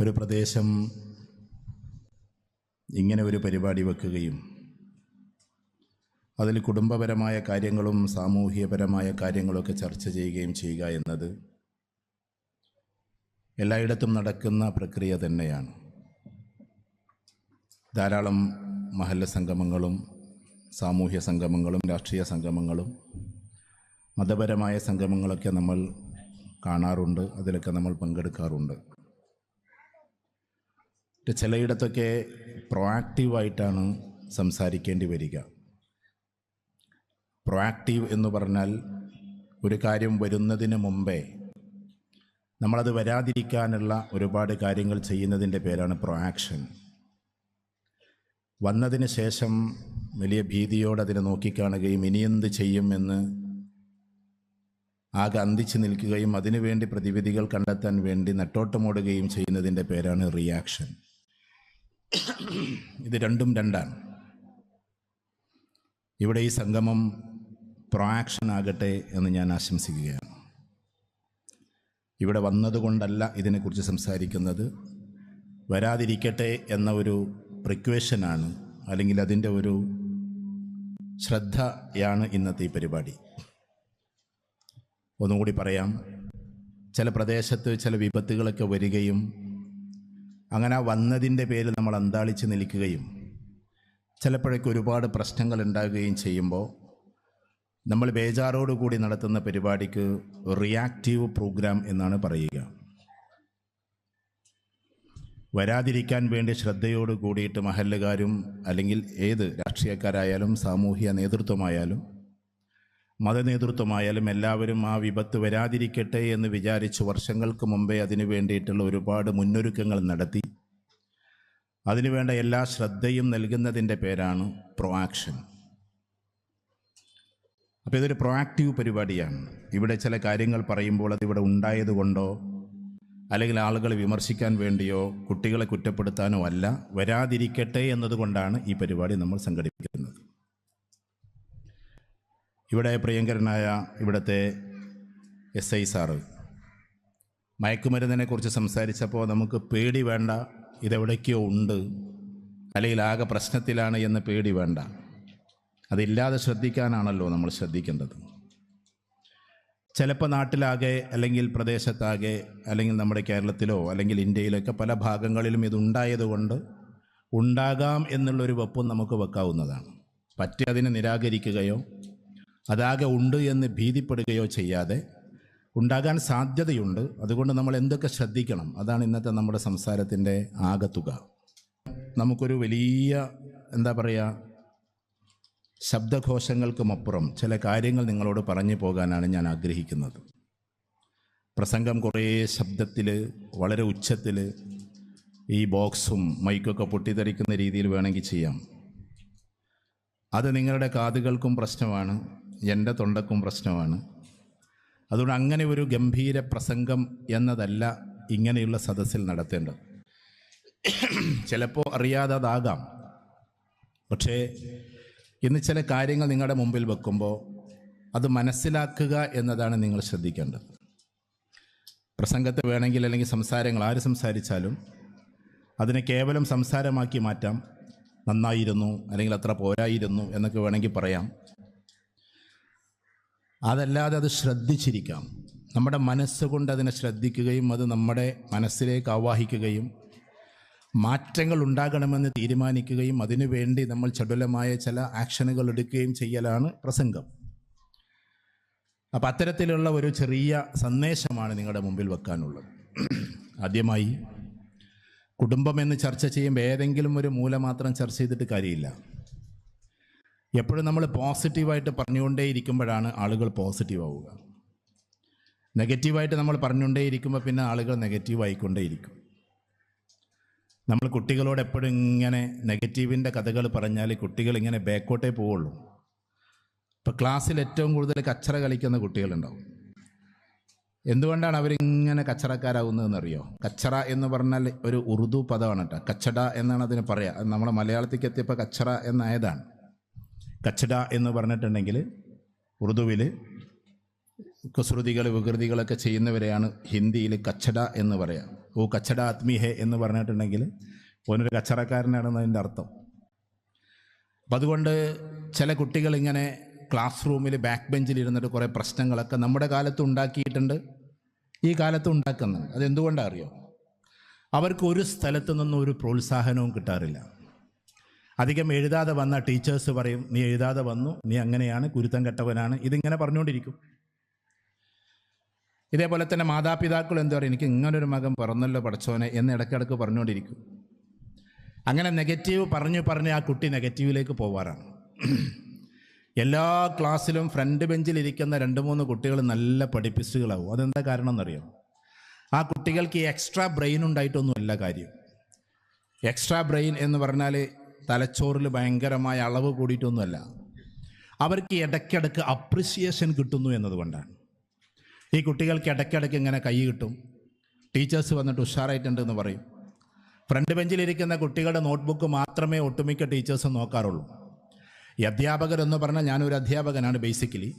ഒരു പ്രദേശം ഇങ്ങനെ ഒരു പരിപാടി വെക്കുകയും അതിൽ കുടുംബപരമായ കാര്യങ്ങളും സാമൂഹികപരമായ കാര്യങ്ങളൊക്കെ ചർച്ച ചെയ്യുകയും ചെയ്യുക എന്നത് എല്ലായിടത്തും നടക്കുന്ന പ്രക്രിയ തന്നെയാണ്. ധാരാളം മഹല്ല സംഗമങ്ങളും സാമൂഹ്യ സംഗമങ്ങളും രാഷ്ട്രീയ സംഗമങ്ങളും മതപരമായ സംഗമങ്ങളൊക്കെ നമ്മൾ കാണാറുണ്ട് അതിലൊക്കെ നമ്മൾ പങ്കെടുക്കാറുണ്ട്. ചിലയിടത്തൊക്കെ പ്രൊആക്റ്റീവായിട്ടാണ് സംസാരിക്കേണ്ടി വരിക. പ്രൊആക്റ്റീവ് എന്ന് പറഞ്ഞാൽ ഒരു കാര്യം വരുന്നതിന് മുമ്പേ നമ്മളത് വരാതിരിക്കാനുള്ള ഒരുപാട് കാര്യങ്ങൾ ചെയ്യുന്നതിന്റെ പേരാണ് പ്രൊആക്ഷൻ വന്നതിന് ശേഷം വലിയ ഭീതിയോടെ അതിനെ നോക്കിക്കാണുകയും ഇനിയെന്ത് ചെയ്യും എന്ന് ആകെ അന്തിച്ച് നിൽക്കുകയും അതിനുവേണ്ടി പ്രതിവിധികൾ കണ്ടെത്താൻ വേണ്ടി നെട്ടോട്ടമോടുകയും ചെയ്യുന്നതിന്റെ പേരാണ് റിയാക്ഷൻ ഇത് രണ്ടും രണ്ടാണ്. ഇവിടെ ഈ സംഗമം പ്രൊആക്ഷൻ ആകട്ടെ എന്ന് ഞാൻ ആശംസിക്കുകയാണ്. ഇവിടെ വന്നതുകൊണ്ടല്ല ഇതിനെക്കുറിച്ച് സംസാരിക്കുന്നത്. വരാതിരിക്കട്ടെ എന്ന ഒരു പ്രിക്വേഷനാണ് അല്ലെങ്കിൽ അതിന്റെ ഒരു ശ്രദ്ധയാണ് ഇന്നത്തെ ഈ പരിപാടി. ഒന്നുകൂടി പറയാം. ചില പ്രദേശത്ത് ചില വിപത്തുകളൊക്കെ വരികയും അങ്ങനെ വന്നതിന്റെ പേരിൽ നമ്മൾ അന്താളിച്ച് നിൽക്കുകയും ചിലപ്പോഴൊക്കെ ഒരുപാട് പ്രശ്നങ്ങൾ ഉണ്ടാകുകയും ചെയ്യുമ്പോൾ നമ്മൾ ബേജാറോടുകൂടി നടത്തുന്ന പരിപാടിക്ക് റിയാക്റ്റീവ് പ്രോഗ്രാം എന്നാണ് പറയുക. വരാതിരിക്കാൻ വേണ്ടി ശ്രദ്ധയോട് കൂടിയിട്ട് മഹല്ലുകാരും അല്ലെങ്കിൽ ഏത് രാഷ്ട്രീയക്കാരായാലും സാമൂഹിക നേതൃത്വമായാലും മതനേതൃത്വമായാലും എല്ലാവരും ആ വിപത്ത് വരാതിരിക്കട്ടെ എന്ന് വിചാരിച്ച് വർഷങ്ങൾക്ക് മുമ്പേ അതിനു വേണ്ടിയിട്ടുള്ള ഒരുപാട് മുന്നൊരുക്കങ്ങൾ നടത്തി. അതിനുവേണ്ട എല്ലാ ശ്രദ്ധയും നൽകുന്നതിന്റെ പേരാണ് പ്രൊആക്ഷൻ അപ്പോൾ ഇതൊരു പ്രൊആക്റ്റീവ് പരിപാടിയാണ്. ഇവിടെ ചില കാര്യങ്ങൾ പറയുമ്പോൾ അതിവിടെ ഉണ്ടായതുകൊണ്ടോ അല്ലെങ്കിൽ ആളുകളെ വിമർശിക്കാൻ വേണ്ടിയോ കുട്ടികളെ കുറ്റപ്പെടുത്താനോ അല്ല വരാതിരിക്കട്ടെ എന്നതുകൊണ്ടാണ് ഈ പരിപാടി നമ്മൾ സംഘടിപ്പിക്കുന്നത്. ഇവിടെ പ്രിയങ്കരനായ ഇവിടുത്തെ എസ് ഐ സാറ്. മയക്കുമരുന്നിനെക്കുറിച്ച് സംസാരിച്ചപ്പോൾ നമുക്ക് പേടി വേണ്ട ഇതെവിടേക്കോ ഉണ്ട്. അല്ലെങ്കിൽ ആകെ പ്രശ്നത്തിലാണ് എന്ന് പേടി വേണ്ട. അതില്ലാതെ ശ്രദ്ധിക്കാനാണല്ലോ നമ്മൾ ശ്രദ്ധിക്കേണ്ടത്. ചിലപ്പോൾ നാട്ടിലാകെ അല്ലെങ്കിൽ പ്രദേശത്താകെ അല്ലെങ്കിൽ നമ്മുടെ കേരളത്തിലോ അല്ലെങ്കിൽ ഇന്ത്യയിലൊക്കെ പല ഭാഗങ്ങളിലും ഇതുണ്ടായതുകൊണ്ട് ഉണ്ടാകാം എന്നുള്ളൊരു വെപ്പും നമുക്ക് വെക്കാവുന്നതാണ്. പറ്റി അതിനെ നിരാകരിക്കുകയോ അതാകെ ഉണ്ട് എന്ന് ഭീതിപ്പെടുകയോ ചെയ്യാതെ ഉണ്ടാകാൻ സാധ്യതയുണ്ട്. അതുകൊണ്ട് നമ്മൾ എന്തൊക്കെ ശ്രദ്ധിക്കണം? അതാണ് ഇന്നത്തെ നമ്മുടെ സംസാരത്തിന്റെ ആകത്തുക. നമുക്കൊരു വലിയ എന്താ പറയുക ശബ്ദഘോഷങ്ങൾക്കുമപ്പുറം ചില കാര്യങ്ങൾ നിങ്ങളോട് പറഞ്ഞു പോകാനാണ് ഞാൻ ആഗ്രഹിക്കുന്നത്. പ്രസംഗം കുറേ ശബ്ദത്തിൽ വളരെ ഉച്ചത്തിൽ ഈ ബോക്സും മൈക്കൊക്കെ പൊട്ടിത്തെറിക്കുന്ന രീതിയിൽ വേണമെങ്കിൽ ചെയ്യാം. അത് നിങ്ങളുടെ കാതുകൾക്കും പ്രശ്നമാണ്. എന്റെ തൊണ്ടക്കും പ്രശ്നമാണ്. അതുകൊണ്ട് അങ്ങനെ ഒരു ഗംഭീര പ്രസംഗം എന്നതല്ല ഇങ്ങനെയുള്ള സദസ്സിൽ നടത്തേണ്ടത്. ചിലപ്പോൾ അറിയാതെ അതാകാം പക്ഷേ ഇന്ന് ചില കാര്യങ്ങൾ നിങ്ങളുടെ മുമ്പിൽ വെക്കുമ്പോൾ അത് മനസ്സിലാക്കുക എന്നതാണ് നിങ്ങൾ ശ്രദ്ധിക്കേണ്ടത്. പ്രസംഗത്തെ വേണമെങ്കിൽ അല്ലെങ്കിൽ സംസാരങ്ങൾ ആര് സംസാരിച്ചാലും അതിനെ കേവലം സംസാരമാക്കി മാറ്റാം. നന്നായിരുന്നു അല്ലെങ്കിൽ അത്ര പോരായിരുന്നു എന്നൊക്കെ വേണമെങ്കിൽ പറയാം. അതല്ലാതെ അത് ശ്രദ്ധിച്ചിരിക്കാം. നമ്മുടെ മനസ്സുകൊണ്ട് അതിനെ ശ്രദ്ധിക്കുകയും അത് നമ്മുടെ മനസ്സിലേക്ക് ആവാഹിക്കുകയും മാറ്റങ്ങൾ ഉണ്ടാകണമെന്ന് തീരുമാനിക്കുകയും അതിനുവേണ്ടി നമ്മൾ ചടുലമായ ചില ആക്ഷനുകൾ എടുക്കുകയും ചെയ്യലാണ് പ്രസംഗം. അപ്പം അത്തരത്തിലുള്ള ഒരു ചെറിയ സന്ദേശമാണ് നിങ്ങളുടെ മുമ്പിൽ വെക്കാനുള്ളത്. ആദ്യമായി കുടുംബം എന്ന് ചർച്ച ചെയ്യുമ്പോൾ ഏതെങ്കിലും ഒരു മൂല മാത്രം ചർച്ച ചെയ്തിട്ട് കാര്യമില്ല. എപ്പോഴും നമ്മൾ പോസിറ്റീവായിട്ട് പറഞ്ഞുകൊണ്ടേ ഇരിക്കുമ്പോഴാണ് ആളുകൾ പോസിറ്റീവ് ആവുക നെഗറ്റീവായിട്ട് നമ്മൾ പറഞ്ഞുകൊണ്ടേ ഇരിക്കുമ്പോൾ പിന്നെ ആളുകൾ നെഗറ്റീവ് ആയിക്കൊണ്ടേയിരിക്കും നമ്മൾ കുട്ടികളോട് എപ്പോഴും ഇങ്ങനെ നെഗറ്റീവിന്റെ കഥകൾ പറഞ്ഞാൽ കുട്ടികൾ ഇങ്ങനെ ബാക്കോട്ടേ പോവുള്ളൂ. ഇപ്പോൾ ക്ലാസ്സിൽ ഏറ്റവും കൂടുതൽ കച്ചറ കളിക്കുന്ന കുട്ടികളുണ്ടാവും. എന്തുകൊണ്ടാണ് അവരിങ്ങനെ കച്ചറക്കാരാകുന്നതെന്ന് അറിയോ കച്ചറ എന്ന് പറഞ്ഞാൽ ഒരു ഉറുദു പദമാണ് കേട്ടോ. കച്ചട എന്നാണ് അതിന് പറയുക നമ്മളെ മലയാളത്തിലേക്ക് എത്തിയപ്പോൾ കച്ചറ എന്നായതാണ്. കച്ചട എന്ന് പറഞ്ഞിട്ടുണ്ടെങ്കിൽ ഉറുദുവിൽ കുസൃതികൾ വികൃതികളൊക്കെ ചെയ്യുന്നവരെയാണ് ഹിന്ദിയിൽ കച്ചട എന്ന് പറയാം. ഓ കച്ചട ആത്മീഹെ എന്ന് പറഞ്ഞിട്ടുണ്ടെങ്കിൽ ഓനൊരു കച്ചറക്കാരനാണെന്ന് അതിന്റെ അർത്ഥം. അപ്പം അതുകൊണ്ട് ചില കുട്ടികൾ ഇങ്ങനെ ക്ലാസ് റൂമിൽ ബാക്ക് ബെഞ്ചിൽ ഇരുന്നിട്ട് കുറേ പ്രശ്നങ്ങളൊക്കെ നമ്മുടെ കാലത്ത് ഉണ്ടാക്കിയിട്ടുണ്ട്. ഈ കാലത്ത് ഉണ്ടാക്കുന്നത് അറിയോ? അവർക്ക് ഒരു സ്ഥലത്തു നിന്നും ഒരു പ്രോത്സാഹനവും കിട്ടാറില്ല. അധികം എഴുതാതെ വന്ന ടീച്ചേഴ്സ് പറയും നീ എഴുതാതെ വന്നു നീ അങ്ങനെയാണ് കുരുത്തം കെട്ടവനാണ്. ഇതിങ്ങനെ പറഞ്ഞുകൊണ്ടിരിക്കും. ഇതേപോലെ തന്നെ മാതാപിതാക്കൾ എന്താ പറയുക എനിക്ക് ഇങ്ങനൊരു മകൻ പിറന്നല്ലോ പഠിച്ചോനെ എന്ന് ഇടയ്ക്കിടയ്ക്ക് പറഞ്ഞുകൊണ്ടിരിക്കും. അങ്ങനെ നെഗറ്റീവ് പറഞ്ഞു പറഞ്ഞ് ആ കുട്ടി നെഗറ്റീവിലേക്ക് പോവാറാണ്. എല്ലാ ക്ലാസ്സിലും ഫ്രണ്ട് ബെഞ്ചിലിരിക്കുന്ന രണ്ട് മൂന്ന് കുട്ടികൾ നല്ല പഠിപ്പിസ്റ്റുകളാവും. അതെന്താ കാരണം എന്നറിയോ? ആ കുട്ടികൾക്ക് എക്സ്ട്രാ ബ്രെയിൻ ഉണ്ടായിട്ടൊന്നുമല്ല കാര്യം. എക്സ്ട്രാ ബ്രെയിൻ എന്ന് പറഞ്ഞാൽ തലച്ചോറിൽ ഭയങ്കരമായ അളവ് കൂടിയിട്ടൊന്നുമല്ല. അവർക്ക് ഇടയ്ക്കിടയ്ക്ക് അപ്രിസിയേഷൻ കിട്ടുന്നു എന്നതുകൊണ്ടാണ്. ഈ കുട്ടികൾക്ക് ഇടയ്ക്കിടയ്ക്ക് ഇങ്ങനെ കൈ കിട്ടും. ടീച്ചേഴ്സ് വന്നിട്ട് ഉഷാറായിട്ടുണ്ടെന്ന് പറയും. ഫ്രണ്ട് ബെഞ്ചിലിരിക്കുന്ന കുട്ടികളുടെ നോട്ട്ബുക്ക് മാത്രമേ ഒട്ടുമിക്ക ടീച്ചേഴ്സ് നോക്കാറുള്ളൂ. ഈ അധ്യാപകരെന്ന് പറഞ്ഞാൽ ഞാനൊരു അധ്യാപകനാണ് ബേസിക്കലി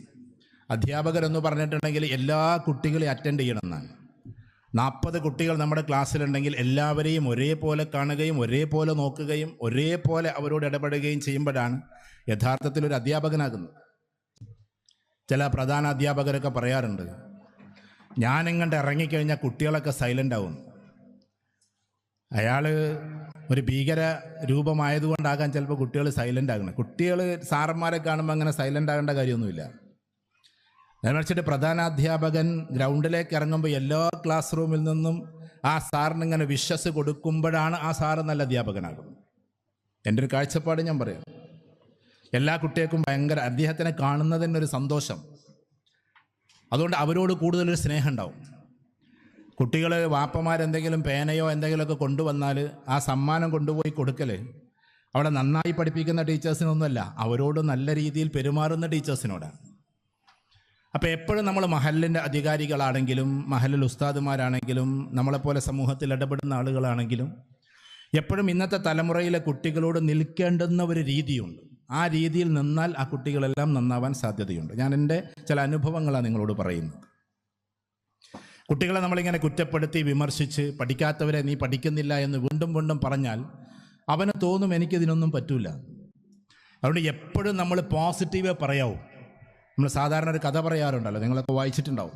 അധ്യാപകരെന്ന് പറഞ്ഞിട്ടുണ്ടെങ്കിൽ എല്ലാ കുട്ടികളെയും അറ്റൻഡ് ചെയ്യണമെന്നാണ് നാൽപ്പത് കുട്ടികൾ നമ്മുടെ ക്ലാസ്സിലുണ്ടെങ്കിൽ എല്ലാവരെയും ഒരേപോലെ കാണുകയും ഒരേപോലെ നോക്കുകയും ഒരേപോലെ അവരോട് ഇടപെടുകയും ചെയ്യുമ്പോഴാണ് യഥാർത്ഥത്തിൽ ഒരു അധ്യാപകനാകുന്നത്. ചില പ്രധാന അധ്യാപകരൊക്കെ പറയാറുണ്ട് ഞാനിങ്ങോട്ട് ഇറങ്ങിക്കഴിഞ്ഞാൽ കുട്ടികളൊക്കെ സൈലന്റ് ആവും. അയാൾ ഒരു ഭീകര രൂപമായതുകൊണ്ടാകാൻ ചിലപ്പോൾ കുട്ടികൾ സൈലന്റ് ആകണം കുട്ടികൾ സാറന്മാരെ കാണുമ്പോൾ അങ്ങനെ സൈലന്റ് ആകേണ്ട കാര്യമൊന്നുമില്ല. ഞാൻ വെച്ചിട്ട് പ്രധാനാധ്യാപകൻ ഗ്രൗണ്ടിലേക്ക് ഇറങ്ങുമ്പോൾ എല്ലാ ക്ലാസ് റൂമിൽ നിന്നും ആ സാറിന് ഇങ്ങനെ വിശ്വസ് കൊടുക്കുമ്പോഴാണ് ആ സാറ് നല്ല അധ്യാപകനാകുന്നത്. എന്റെ ഒരു കാഴ്ചപ്പാട് ഞാൻ പറയാം. എല്ലാ കുട്ടികൾക്കും ഭയങ്കര അദ്ദേഹത്തിനെ കാണുന്നതിന് ഒരു സന്തോഷം. അതുകൊണ്ട് അവരോട് കൂടുതലൊരു സ്നേഹം ഉണ്ടാവും. കുട്ടികൾ വാപ്പമാരെന്തെങ്കിലും പേനയോ എന്തെങ്കിലുമൊക്കെ കൊണ്ടുവന്നാൽ ആ സമ്മാനം കൊണ്ടുപോയി കൊടുക്കൽ അവിടെ നന്നായി പഠിപ്പിക്കുന്ന ടീച്ചേഴ്സിനൊന്നുമല്ല അവരോട് നല്ല രീതിയിൽ പെരുമാറുന്ന ടീച്ചേഴ്സിനോടാണ്. അപ്പോൾ എപ്പോഴും നമ്മൾ മഹലിന്റെ അധികാരികളാണെങ്കിലും മഹലിൽ ഉസ്താദുമാരാണെങ്കിലും നമ്മളെപ്പോലെ സമൂഹത്തിൽ ഇടപെടുന്ന ആളുകളാണെങ്കിലും എപ്പോഴും ഇന്നത്തെ തലമുറയിലെ കുട്ടികളോട് നിൽക്കേണ്ടുന്ന ഒരു രീതിയുണ്ട്. ആ രീതിയിൽ നിന്നാൽ ആ കുട്ടികളെല്ലാം നന്നാവാൻ സാധ്യതയുണ്ട്. ഞാൻ എന്റെ ചില അനുഭവങ്ങളാണ് നിങ്ങളോട് പറയുന്നത്. കുട്ടികളെ നമ്മളിങ്ങനെ കുറ്റപ്പെടുത്തി വിമർശിച്ച് പഠിക്കാത്തവരെ നീ പഠിക്കുന്നില്ല എന്ന് വീണ്ടും വീണ്ടും പറഞ്ഞാൽ അവന് തോന്നും എനിക്കിതിനൊന്നും പറ്റൂല. അതുകൊണ്ട് എപ്പോഴും നമ്മൾ പോസിറ്റീവേ പറയാവൂ. നമ്മൾ സാധാരണ ഒരു കഥ പറയാറുണ്ടല്ലോ നിങ്ങളൊക്കെ വായിച്ചിട്ടുണ്ടാവും.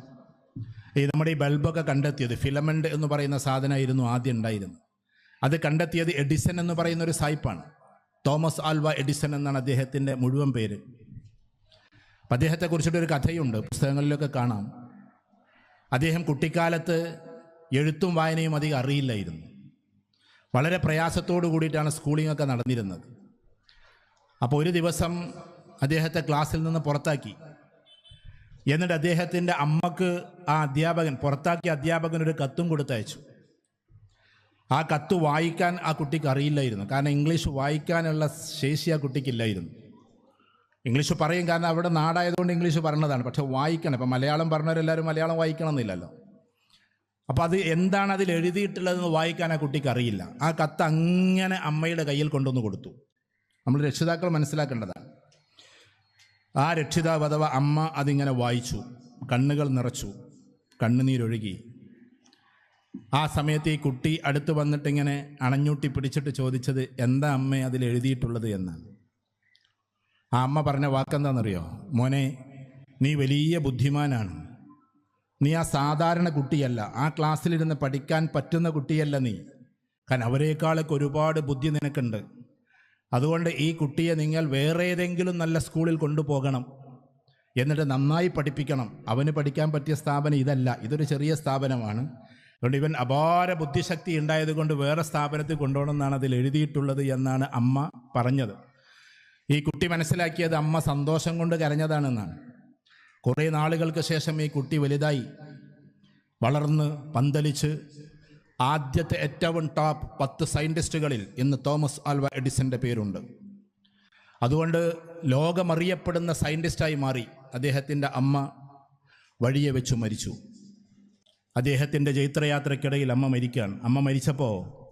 ഈ നമ്മുടെ ഈ ബൾബൊക്കെ കണ്ടെത്തിയത് ഫിലമെന്റ് എന്ന് പറയുന്ന സാധനമായിരുന്നു ആദ്യം ഉണ്ടായിരുന്നത്. അത് കണ്ടെത്തിയത് എഡിസൺ എന്ന് പറയുന്ന ഒരു സായിപ്പാണ്. തോമസ് ആൽവ എഡിസൺ എന്നാണ് അദ്ദേഹത്തിന്റെ മുഴുവൻ പേര്. അദ്ദേഹത്തെ കുറിച്ചിട്ടൊരു കഥയുണ്ട് പുസ്തകങ്ങളിലൊക്കെ കാണാം. അദ്ദേഹം കുട്ടിക്കാലത്ത് എഴുത്തും വായനയും അധികം അറിയില്ലായിരുന്നു. വളരെ പ്രയാസത്തോടു കൂടിയിട്ടാണ് സ്കൂളിംഗ് ഒക്കെ നടന്നിരുന്നത്. അപ്പോൾ ഒരു ദിവസം അദ്ദേഹത്തെ ക്ലാസ്സിൽ നിന്ന് പുറത്താക്കി. എന്നിട്ട് അദ്ദേഹത്തിന്റെ അമ്മയ്ക്ക് ആ അധ്യാപകൻ പുറത്താക്കിയ അധ്യാപകൻ ഒരു കത്തും കൊടുത്തയച്ചു. ആ കത്ത് വായിക്കാൻ ആ കുട്ടിക്ക് അറിയില്ലായിരുന്നു. കാരണം ഇംഗ്ലീഷ് വായിക്കാനുള്ള ശേഷി ആ കുട്ടിക്കില്ലായിരുന്നു ഇംഗ്ലീഷ് പറയും കാരണം അവിടെ നാടായതുകൊണ്ട് ഇംഗ്ലീഷ് പറഞ്ഞതാണ്. പക്ഷെ വായിക്കണം. ഇപ്പം മലയാളം പറഞ്ഞവരെല്ലാവരും മലയാളം വായിക്കണം എന്നില്ലല്ലോ അപ്പോൾ അത് എന്താണ് അതിൽ എഴുതിയിട്ടുള്ളതെന്ന് വായിക്കാൻ ആ കുട്ടിക്ക് അറിയില്ല. ആ കത്ത് അങ്ങനെ അമ്മയുടെ കയ്യിൽ കൊണ്ടുവന്ന് കൊടുത്തു. നമ്മൾ രക്ഷിതാക്കൾ മനസ്സിലാക്കേണ്ടതാണ്. ആ രക്ഷിതാവ് അഥവാ അമ്മ അതിങ്ങനെ വായിച്ചു കണ്ണുകൾ നിറച്ചു കണ്ണുനീരൊഴുകി. ആ സമയത്ത് ഈ കുട്ടി അടുത്ത് വന്നിട്ടിങ്ങനെ അണഞ്ഞൂട്ടി പിടിച്ചിട്ട് ചോദിച്ചത് എന്താ അമ്മ അതിൽ എഴുതിയിട്ടുള്ളത് എന്നാണ് ആ അമ്മ പറഞ്ഞ വാക്കെന്താണെന്നറിയോ മോനെ നീ വലിയ ബുദ്ധിമാനാണ്. നീ ആ സാധാരണ കുട്ടിയല്ല. ആ ക്ലാസ്സിലിരുന്ന് പഠിക്കാൻ പറ്റുന്ന കുട്ടിയല്ല നീ. കാരണം അവരെക്കാളൊക്കെ ഒരുപാട് ബുദ്ധി നിനക്കുണ്ട്. അതുകൊണ്ട് ഈ കുട്ടിയെ നിങ്ങൾ വേറെ ഏതെങ്കിലും നല്ല സ്കൂളിൽ കൊണ്ടുപോകണം. എന്നിട്ട് നന്നായി പഠിപ്പിക്കണം. അവന് പഠിക്കാൻ പറ്റിയ സ്ഥാപനം ഇതല്ല. ഇതൊരു ചെറിയ സ്ഥാപനമാണ്. അതുകൊണ്ട് ഇവൻ അപാര ബുദ്ധിശക്തി ഉണ്ടായതുകൊണ്ട് വേറെ സ്ഥാപനത്തിൽ കൊണ്ടുപോകണമെന്നാണ് അതിൽ എഴുതിയിട്ടുള്ളത് എന്നാണ് അമ്മ പറഞ്ഞത്. ഈ കുട്ടി മനസ്സിലാക്കിയത് അമ്മ സന്തോഷം കൊണ്ട് കരഞ്ഞതാണെന്നാണ്. കുറേ നാളുകൾക്ക് ശേഷം ഈ കുട്ടി വലുതായി. വളർന്ന് പന്തലിച്ച് ആദ്യത്തെ ഏറ്റവും ടോപ്പ് പത്ത് സയന്റിസ്റ്റുകളിൽ ഇന്ന് തോമസ് ആൽവ എഡിസന്റെ പേരുണ്ട്. അതുകൊണ്ട് ലോകമറിയപ്പെടുന്ന സയന്റിസ്റ്റായി മാറി അദ്ദേഹത്തിന്റെ അമ്മ വഴിയെ വെച്ച് മരിച്ചു. അദ്ദേഹത്തിന്റെ ചൈത്രയാത്രയ്ക്കിടയിൽ അമ്മ മരിക്കുകയാണ്. അമ്മ മരിച്ചപ്പോൾ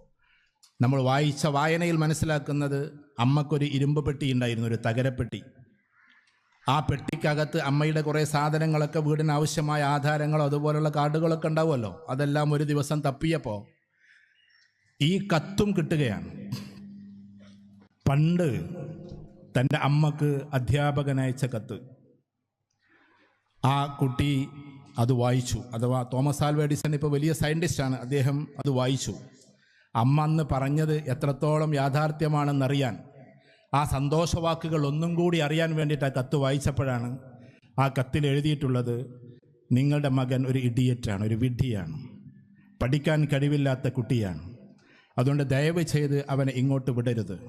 നമ്മൾ വായിച്ച വായനയിൽ മനസ്സിലാക്കുന്നത് അമ്മക്കൊരു ഇരുമ്പ് പെട്ടി ഉണ്ടായിരുന്നു ഒരു തകരപ്പെട്ടി. ആ പെട്ടിക്കകത്ത് അമ്മയുടെ കുറേ സാധനങ്ങളൊക്കെ വീടിന് ആവശ്യമായ ആധാരങ്ങളോ അതുപോലുള്ള കാർഡുകളൊക്കെ ഉണ്ടാവുമല്ലോ. അതെല്ലാം ഒരു ദിവസം തപ്പിയപ്പോൾ ഈ കത്തും കിട്ടുകയാണ്. പണ്ട് തന്റെ അമ്മയ്ക്ക് അധ്യാപകൻ അയച്ച കത്ത്. ആ കുട്ടി അത് വായിച്ചു. അഥവാ തോമസ് ആൽവ എഡിസൺ ഇപ്പോൾ വലിയ സയന്റിസ്റ്റാണ്. അദ്ദേഹം അത് വായിച്ചു. അമ്മ അന്ന് പറഞ്ഞത് എത്രത്തോളം യാഥാർത്ഥ്യമാണെന്നറിയാൻ. ആ സന്തോഷവാക്കുകൾ ഒന്നും കൂടി അറിയാൻ വേണ്ടിയിട്ട് ആ കത്ത് വായിച്ചപ്പോഴാണ് ആ കത്തിൽ എഴുതിയിട്ടുള്ളത് നിങ്ങളുടെ മകൻ ഒരു ഇഡിയറ്റാണ് ഒരു വിഡ്ഢിയാണ് പഠിക്കാൻ കഴിവില്ലാത്ത കുട്ടിയാണ്. അതുകൊണ്ട് ദയവ് ചെയ്ത് അവനെ ഇങ്ങോട്ട് വിടരുത്.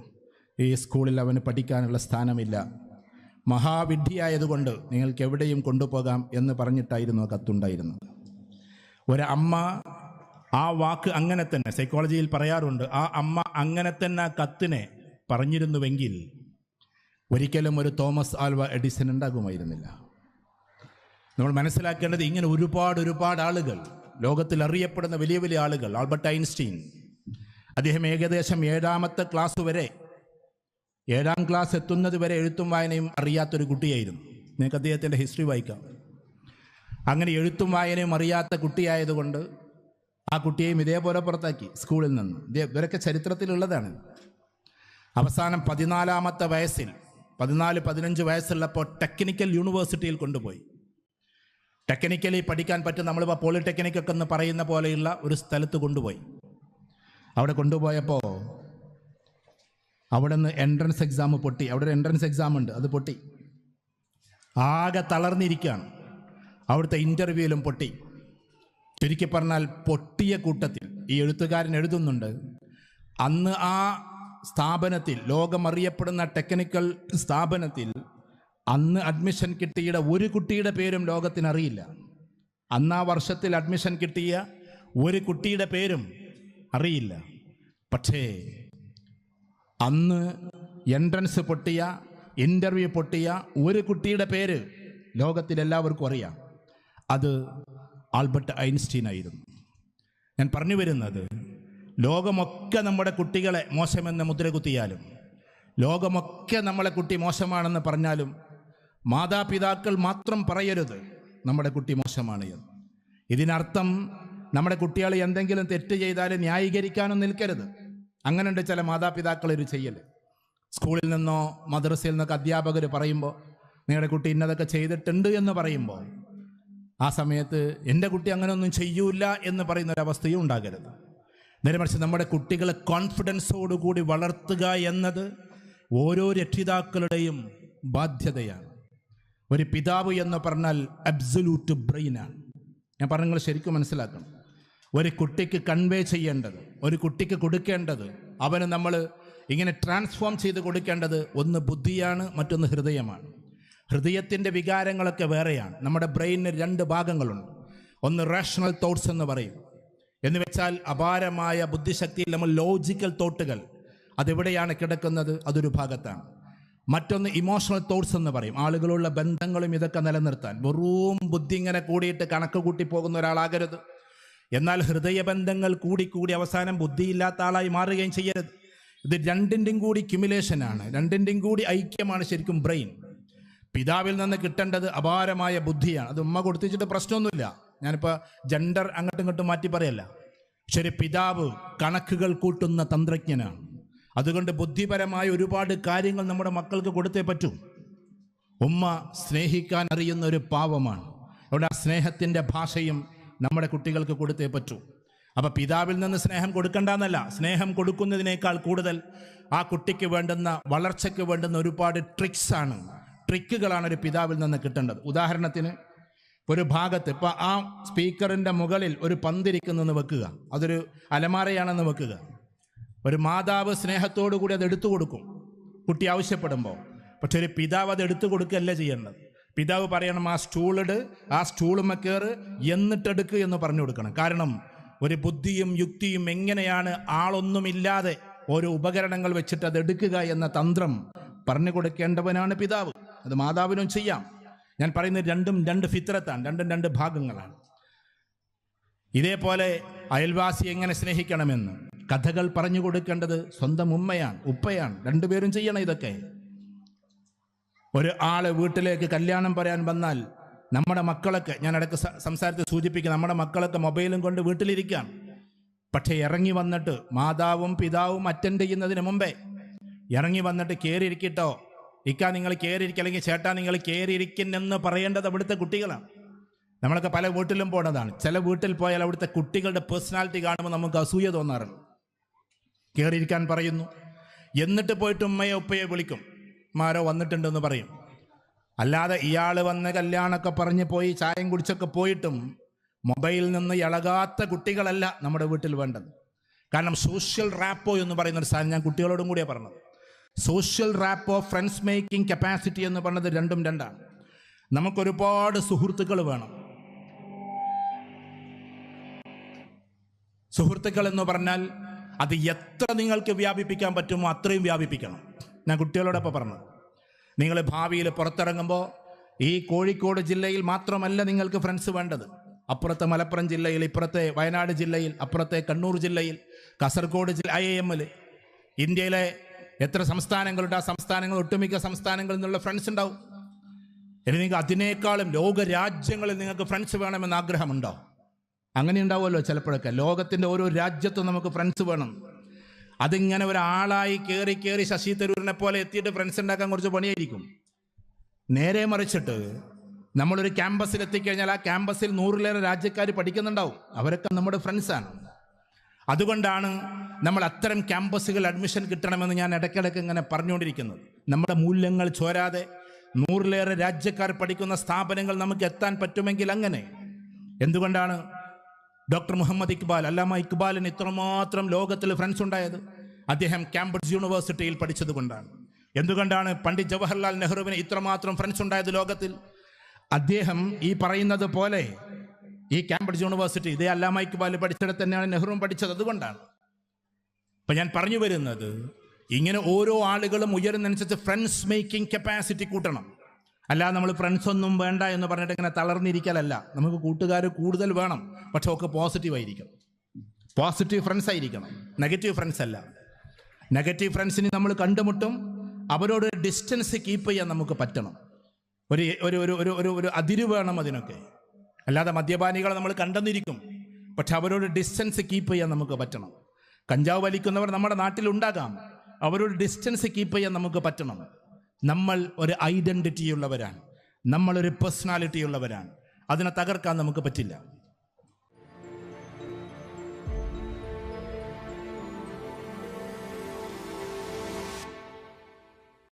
ഈ സ്കൂളിൽ അവന് പഠിക്കാനുള്ള സ്ഥാനമില്ല. മഹാവിഡ്ഢിയായതുകൊണ്ട് നിങ്ങൾക്ക് എവിടെയും കൊണ്ടുപോകാം എന്ന് പറഞ്ഞിട്ടായിരുന്നു ആ കത്തുണ്ടായിരുന്നത്. ഒരമ്മ ആ വാക്ക് അങ്ങനെ തന്നെ സൈക്കോളജിയിൽ പറയാറുണ്ട് ആ അമ്മ അങ്ങനെ തന്നെ ആ കത്തിനെ പറഞ്ഞിരുന്നുവെങ്കിൽ ഒരിക്കലും ഒരു തോമസ് ആൽവ എഡിസൺ ഉണ്ടാകുമായിരുന്നില്ല. നമ്മൾ മനസ്സിലാക്കേണ്ടത് ഇങ്ങനെ ഒരുപാട് ഒരുപാട് ആളുകൾ ലോകത്തിൽ അറിയപ്പെടുന്ന വലിയ വലിയ ആളുകൾ ആൽബർട്ട് ഐൻസ്റ്റീൻ അദ്ദേഹം ഏകദേശം ഏഴാമത്തെ ക്ലാസ് വരെ ഏഴാം ക്ലാസ് എത്തുന്നത് വരെ എഴുത്തും വായനയും അറിയാത്തൊരു കുട്ടിയായിരുന്നു. നിങ്ങൾക്ക് അദ്ദേഹത്തിന്റെ ഹിസ്റ്ററി വായിക്കാം. അങ്ങനെ എഴുത്തും വായനയും അറിയാത്ത കുട്ടിയായതുകൊണ്ട് ആ കുട്ടിയെയും ഇതേപോലെ പുറത്താക്കി സ്കൂളിൽ നിന്ന്. ഇവരൊക്കെ ചരിത്രത്തിലുള്ളതാണ്. അവസാനം പതിനാലാമത്തെ വയസ്സിൽ പതിനാല് പതിനഞ്ച് വയസ്സുള്ളപ്പോൾ ടെക്നിക്കൽ യൂണിവേഴ്സിറ്റിയിൽ കൊണ്ടുപോയി. ടെക്നിക്കലി പഠിക്കാൻ പറ്റും നമ്മളിപ്പോൾ പോളിടെക്നിക് ഒക്കെ എന്ന് പറയുന്ന പോലെയുള്ള ഒരു സ്ഥലത്ത് കൊണ്ടുപോയി. അവിടെ കൊണ്ടുപോയപ്പോൾ അവിടെ നിന്ന് എൻട്രൻസ് എക്സാം പൊട്ടി. അവിടെ ഒരു എൻട്രൻസ് എക്സാം ഉണ്ട്. അത് പൊട്ടി. ആകെ തളർന്നിരിക്കുകയാണ്. അവിടുത്തെ ഇന്റർവ്യൂവിലും പൊട്ടി. ചുരുക്കി പറഞ്ഞാൽ പൊട്ടിയ കൂട്ടത്തിൽ ഈ എഴുത്തുകാരൻ എഴുതുന്നുണ്ട്. അന്ന് ആ സ്ഥാപനത്തിൽ ലോകമറിയപ്പെടുന്ന ടെക്നിക്കൽ സ്ഥാപനത്തിൽ അന്ന് അഡ്മിഷൻ കിട്ടിയ ഒരു കുട്ടിയുടെ പേരും ലോകത്തിനറിയില്ല. അന്ന് ആ വർഷത്തിൽ അഡ്മിഷൻ കിട്ടിയ ഒരു കുട്ടിയുടെ പേരും അറിയില്ല. പക്ഷേ അന്ന് എൻട്രൻസ് പൊട്ടിയ ഇന്റർവ്യൂ പൊട്ടിയ ഒരു കുട്ടിയുടെ പേര് ലോകത്തിലെല്ലാവർക്കും അറിയാം. അത് ആൽബർട്ട് ഐൻസ്റ്റീൻ ആയിരുന്നു ഞാൻ പറഞ്ഞു വരുന്നത് ലോകമൊക്കെ നമ്മുടെ കുട്ടികളെ മോശമെന്ന് മുദ്ര കുത്തിയാലും ലോകമൊക്കെ നമ്മളെ കുട്ടി മോശമാണെന്ന് പറഞ്ഞാലും മാതാപിതാക്കൾ മാത്രം പറയരുത് നമ്മുടെ കുട്ടി മോശമാണ് എന്ന്. ഇതിനർത്ഥം നമ്മുടെ കുട്ടികൾ എന്തെങ്കിലും തെറ്റ് ചെയ്താൽ ന്യായീകരിക്കാനും നിൽക്കരുത്. അങ്ങനെയുണ്ട് ചില മാതാപിതാക്കൾ ഒരു ചെയ്യൽ സ്കൂളിൽ നിന്നോ മദ്രസയിൽ നിന്നൊക്കെ അധ്യാപകർ പറയുമ്പോൾ നിങ്ങളുടെ കുട്ടി ഇന്നതൊക്കെ ചെയ്തിട്ടുണ്ട് എന്ന് പറയുമ്പോൾ ആ സമയത്ത് എന്റെ കുട്ടി അങ്ങനെയൊന്നും ചെയ്യൂല എന്ന് പറയുന്ന ഒരവസ്ഥയും ഉണ്ടാകരുത്. നേരെ മറിച്ച് നമ്മുടെ കുട്ടികളെ കോൺഫിഡൻസോടുകൂടി വളർത്തുക എന്നത് ഓരോ രക്ഷിതാക്കളുടെയും ബാധ്യതയാണ്. ഒരു പിതാവ് എന്ന് പറഞ്ഞാൽ അബ്സല്യൂട്ട് ബ്രെയിനാണ് ഞാൻ പറഞ്ഞ നിങ്ങൾ ശരിക്കും മനസ്സിലാക്കണം. ഒരു കുട്ടിക്ക് കൺവേ ചെയ്യേണ്ടത് ഒരു കുട്ടിക്ക് കൊടുക്കേണ്ടത് അവന് നമ്മൾ ഇങ്ങനെ ട്രാൻസ്ഫോം ചെയ്ത് കൊടുക്കേണ്ടത് ഒന്ന് ബുദ്ധിയാണ് മറ്റൊന്ന് ഹൃദയമാണ്. ഹൃദയത്തിന്റെ വികാരങ്ങളൊക്കെ വേറെയാണ്. നമ്മുടെ ബ്രെയിനിന് രണ്ട് ഭാഗങ്ങളുണ്ട്. ഒന്ന് റാഷണൽ തോട്ട്സ് എന്ന് പറയും. എന്ന് വെച്ചാൽ അപാരമായ ബുദ്ധിശക്തിയിൽ നമ്മൾ ലോജിക്കൽ തോട്ടുകൾ അതെവിടെയാണ് കിടക്കുന്നത്? അതൊരു ഭാഗത്താണ്. മറ്റൊന്ന് ഇമോഷണൽ തോട്ട്സ് എന്ന് പറയും. ആളുകളുള്ള ബന്ധങ്ങളും ഇതൊക്കെ നിലനിർത്താൻ. വെറും ബുദ്ധി ഇങ്ങനെ കൂടിയിട്ട് കണക്ക് കൂട്ടി പോകുന്ന ഒരാളാകരുത്. എന്നാൽ ഹൃദയബന്ധങ്ങൾ കൂടി കൂടി അവസാനം ബുദ്ധിയില്ലാത്ത ആളായി മാറുകയും ചെയ്യരുത്. ഇത് രണ്ടിന്റെയും കൂടി ക്യുമുലേഷനാണ് രണ്ടിന്റെയും കൂടി ഐക്യമാണ് ശരിക്കും ബ്രെയിൻ. പിതാവിൽ നിന്ന് കിട്ടേണ്ടത് അപാരമായ ബുദ്ധിയാണ്. അത് ഉമ്മ കൊടുത്തിച്ചിട്ട് പ്രശ്നമൊന്നുമില്ല. ഞാനിപ്പോൾ ജെൻഡർ അങ്ങോട്ടും ഇങ്ങോട്ടും മാറ്റി പറയല്ല. ശരി പിതാവ് കണക്കുകൾ കൂട്ടുന്ന തന്ത്രജ്ഞനാണ്. അതുകൊണ്ട് ബുദ്ധിപരമായ ഒരുപാട് കാര്യങ്ങൾ നമ്മുടെ മക്കൾക്ക് കൊടുത്തേ പറ്റൂ. ഉമ്മ സ്നേഹിക്കാൻ അറിയുന്ന ഒരു പാവമാണ്. അവിടെ ആ സ്നേഹത്തിന്റെ ഭാഷയും നമ്മുടെ കുട്ടികൾക്ക് കൊടുത്തേ പറ്റൂ. അപ്പം പിതാവിൽ നിന്ന് സ്നേഹം കൊടുക്കണ്ടെന്നല്ല സ്നേഹം കൊടുക്കുന്നതിനേക്കാൾ കൂടുതൽ ആ കുട്ടിക്ക് വേണ്ടുന്ന വളർച്ചയ്ക്ക് വേണ്ടുന്ന ഒരുപാട് ട്രിക്സാണ് ട്രിക്കുകളാണ് ഒരു പിതാവിൽ നിന്ന് കിട്ടേണ്ടത്. ഉദാഹരണത്തിന് ഒരു ഭാഗത്ത് ഇപ്പൊ ആ സ്പീക്കറിന്റെ മുകളിൽ ഒരു പന്തിരിക്കുന്നെന്ന് വെക്കുക. അതൊരു അലമാരയാണെന്ന് വെക്കുക. ഒരു മാതാവ് സ്നേഹത്തോടു കൂടി അത് എടുത്തു കൊടുക്കും. കുട്ടി ആവശ്യപ്പെടുമ്പോൾ. പക്ഷെ ഒരു പിതാവ് അത് എടുത്തു കൊടുക്കുകയല്ല ചെയ്യേണ്ടത്. പിതാവ് പറയണം ആ സ്റ്റൂളിട് ആ സ്റ്റൂളുമ്മ കയറ് എന്നിട്ടെടുക്കുക എന്ന് പറഞ്ഞു കൊടുക്കണം. കാരണം ഒരു ബുദ്ധിയും യുക്തിയും എങ്ങനെയാണ് ആളൊന്നുമില്ലാതെ ഓരോ ഉപകരണങ്ങൾ വെച്ചിട്ട് അത് എടുക്കുക എന്ന തന്ത്രം പറഞ്ഞു കൊടുക്കേണ്ടവനാണ് പിതാവ്. അത് മാതാവിനും ചെയ്യാം. ഞാൻ പറയുന്നത് രണ്ടും രണ്ട് ഫിത്രത്താണ് രണ്ടും രണ്ട് ഭാഗങ്ങളാണ്. ഇതേപോലെ അയൽവാസി എങ്ങനെ സ്നേഹിക്കണമെന്ന് കഥകൾ പറഞ്ഞു കൊടുക്കേണ്ടത് സ്വന്തം ഉമ്മയാണ് ഉപ്പയാണ് രണ്ടുപേരും ചെയ്യണം ഇതൊക്കെ. ഒരു ആളെ വീട്ടിലേക്ക് കല്യാണം പറയാൻ വന്നാൽ നമ്മുടെ മക്കളൊക്കെ ഞാൻ ഇടയ്ക്ക് സംസാരത്തിൽ സൂചിപ്പിക്കും നമ്മുടെ മക്കളൊക്കെ മൊബൈലും കൊണ്ട് വീട്ടിലിരിക്കാം പക്ഷേ ഇറങ്ങി വന്നിട്ട് മാതാവും പിതാവും അറ്റൻഡ് ചെയ്യുന്നതിന് മുമ്പേ ഇറങ്ങി വന്നിട്ട് കയറിയിരിക്കട്ടോ ഇക്ക നിങ്ങൾ കയറിയിരിക്കുക അല്ലെങ്കിൽ ചേട്ടാ നിങ്ങൾ കയറിയിരിക്കുന്നെന്ന് പറയേണ്ടത് അവിടുത്തെ കുട്ടികളാണ്. നമ്മളൊക്കെ പല വീട്ടിലും പോണതാണ്. ചില വീട്ടിൽ പോയാൽ അവിടുത്തെ കുട്ടികളുടെ പേഴ്സണാലിറ്റി കാണുമ്പോൾ നമുക്ക് അസൂയ തോന്നാറുണ്ട്. കയറിയിരിക്കാൻ പറയുന്നു. എന്നിട്ട് പോയിട്ട് ഉമ്മയെ ഉപ്പയെ വിളിക്കും. മാരോ വന്നിട്ടുണ്ടെന്ന് പറയും. അല്ലാതെ ഇയാൾ വന്ന് കല്യാണമൊക്കെ പറഞ്ഞ് പോയി ചായം കുടിച്ചൊക്കെ പോയിട്ടും മൊബൈലിൽ നിന്ന് ഇളകാത്ത കുട്ടികളല്ല നമ്മുടെ വീട്ടിൽ വേണ്ടത്. കാരണം സോഷ്യൽ റാപ്പോ എന്ന് പറയുന്ന ഒരു സാധനം ഞാൻ കുട്ടികളോടും കൂടിയാണ് പറഞ്ഞത്. Social rap of friends making capacity എന്ന് പറഞ്ഞത് രണ്ടും രണ്ടാണ്. നമുക്കൊരുപാട് സുഹൃത്തുക്കൾ വേണം. സുഹൃത്തുക്കൾ എന്ന് പറഞ്ഞാൽ അത് എത്ര നിങ്ങൾക്ക് വ്യാപിപ്പിക്കാൻ പറ്റുമോ അത്രയും വ്യാപിപ്പിക്കണം. ഞാൻ കുട്ടികളോടൊപ്പം പറഞ്ഞത്. നിങ്ങൾ ഭാവിയിൽ പുറത്തിറങ്ങുമ്പോൾ ഈ കോഴിക്കോട് ജില്ലയിൽ മാത്രമല്ല നിങ്ങൾക്ക് ഫ്രണ്ട്സ് വേണ്ടത്. അപ്പുറത്തെ മലപ്പുറം ജില്ലയിൽ ഇപ്പുറത്തെ വയനാട് ജില്ലയിൽ അപ്പുറത്തെ കണ്ണൂർ ജില്ലയിൽ കാസർഗോഡ് ജില്ല ഐ ഇന്ത്യയിലെ എത്ര സംസ്ഥാനങ്ങളുണ്ട് ആ സംസ്ഥാനങ്ങൾ ഒട്ടുമിക്ക സംസ്ഥാനങ്ങളിൽ നിന്നുള്ള ഫ്രണ്ട്സ് ഉണ്ടാവും. ഇനി നിങ്ങൾക്ക് അതിനേക്കാളും ലോക രാജ്യങ്ങളിൽ നിങ്ങൾക്ക് ഫ്രണ്ട്സ് വേണമെന്ന് ആഗ്രഹമുണ്ടോ? അങ്ങനെ ഉണ്ടാവുമല്ലോ ചിലപ്പോഴൊക്കെ. ലോകത്തിന്റെ ഓരോ രാജ്യത്തും നമുക്ക് ഫ്രണ്ട്സ് വേണം. അതിങ്ങനെ ഒരാളായി കയറി കയറി ശശി തരൂരിനെ പോലെ എത്തിയിട്ട് ഫ്രണ്ട്സ് ഉണ്ടാക്കാൻ കുറച്ച് പണിയായിരിക്കും. നേരെ മറിച്ചിട്ട് നമ്മളൊരു ക്യാമ്പസിൽ എത്തിക്കഴിഞ്ഞാൽ ആ ക്യാമ്പസിൽ നൂറിലേറെ രാജ്യക്കാർ പഠിക്കുന്നുണ്ടാവും. അവരൊക്കെ നമ്മുടെ ഫ്രണ്ട്സാണ് അതുകൊണ്ടാണ് നമ്മൾ അത്തരം ക്യാമ്പസുകൾ അഡ്മിഷൻ കിട്ടണമെന്ന് ഞാൻ ഇടയ്ക്കിടയ്ക്ക് ഇങ്ങനെ പറഞ്ഞുകൊണ്ടിരിക്കുന്നത്. നമ്മുടെ മൂല്യങ്ങൾ ചോരാതെ നൂറിലേറെ രാജ്യക്കാർ പഠിക്കുന്ന സ്ഥാപനങ്ങൾ നമുക്ക് എത്താൻ പറ്റുമെങ്കിൽ അങ്ങനെ. എന്തുകൊണ്ടാണ് ഡോക്ടർ മുഹമ്മദ് ഇക്ബാൽ അല്ലാമ ഇക്ബാലിന് ഇത്രമാത്രം ലോകത്തിൽ ഫ്രണ്ട്സ് ഉണ്ടായത്? അദ്ദേഹം കാംബ്രിഡ്ജ് യൂണിവേഴ്സിറ്റിയിൽ പഠിച്ചതുകൊണ്ടാണ് എന്തുകൊണ്ടാണ് പണ്ഡിറ്റ് ജവഹർലാൽ നെഹ്റുവിന് ഇത്രമാത്രം ഫ്രണ്ട്സ് ഉണ്ടായത് ലോകത്തിൽ? അദ്ദേഹം ഈ പറയുന്നത് പോലെ ഈ കാംബ്രിഡ്ജ് യൂണിവേഴ്സിറ്റി ഇതേ അല്ലാമ ഇക്ബാൽ പഠിച്ചിടത്ത് തന്നെയാണ് നെഹ്റുവും പഠിച്ചത്. അതുകൊണ്ടാണ്. അപ്പൊ ഞാൻ പറഞ്ഞു വരുന്നത് ഇങ്ങനെ ഓരോ ആളുകളും ഉയരുന്നതനുസരിച്ച് ഫ്രണ്ട്സ് മേക്കിംഗ് കപ്പാസിറ്റി കൂട്ടണം. അല്ലാതെ നമ്മൾ ഫ്രണ്ട്സ് ഒന്നും വേണ്ട എന്ന് പറഞ്ഞിട്ട് ഇങ്ങനെ തളർന്നിരിക്കലല്ല. നമുക്ക് കൂട്ടുകാർ കൂടുതൽ വേണം പക്ഷെ ഒക്കെ പോസിറ്റീവ് ആയിരിക്കണം. പോസിറ്റീവ് ഫ്രണ്ട്സ് ആയിരിക്കണം. നെഗറ്റീവ് ഫ്രണ്ട്സ് അല്ല. നെഗറ്റീവ് ഫ്രണ്ട്സിനെ നമ്മൾ കണ്ടുമുട്ടും. അവരോട് ഡിസ്റ്റൻസ് കീപ്പ് ചെയ്യാൻ നമുക്ക് പറ്റണം. ഒരു ഒരു ഒരു ഒരു ഒരു അതിര് വേണം അതിനൊക്കെ. അല്ലാതെ മദ്യപാനികളെ നമ്മൾ കണ്ടെന്നിരിക്കും. പക്ഷെ അവരോട് ഡിസ്റ്റൻസ് കീപ്പ് ചെയ്യാൻ നമുക്ക് പറ്റണം. കഞ്ചാവ് വലിക്കുന്നവർ നമ്മുടെ നാട്ടിലുണ്ടാകാം അവരോട് ഡിസ്റ്റൻസ് കീപ്പ് ചെയ്യാൻ നമുക്ക് പറ്റണം. നമ്മൾ ഒരു ഐഡന്റിറ്റി ഉള്ളവരാണ്. നമ്മളൊരു പേഴ്സണാലിറ്റി ഉള്ളവരാണ്. അതിനെ തകർക്കാൻ നമുക്ക് പറ്റില്ല.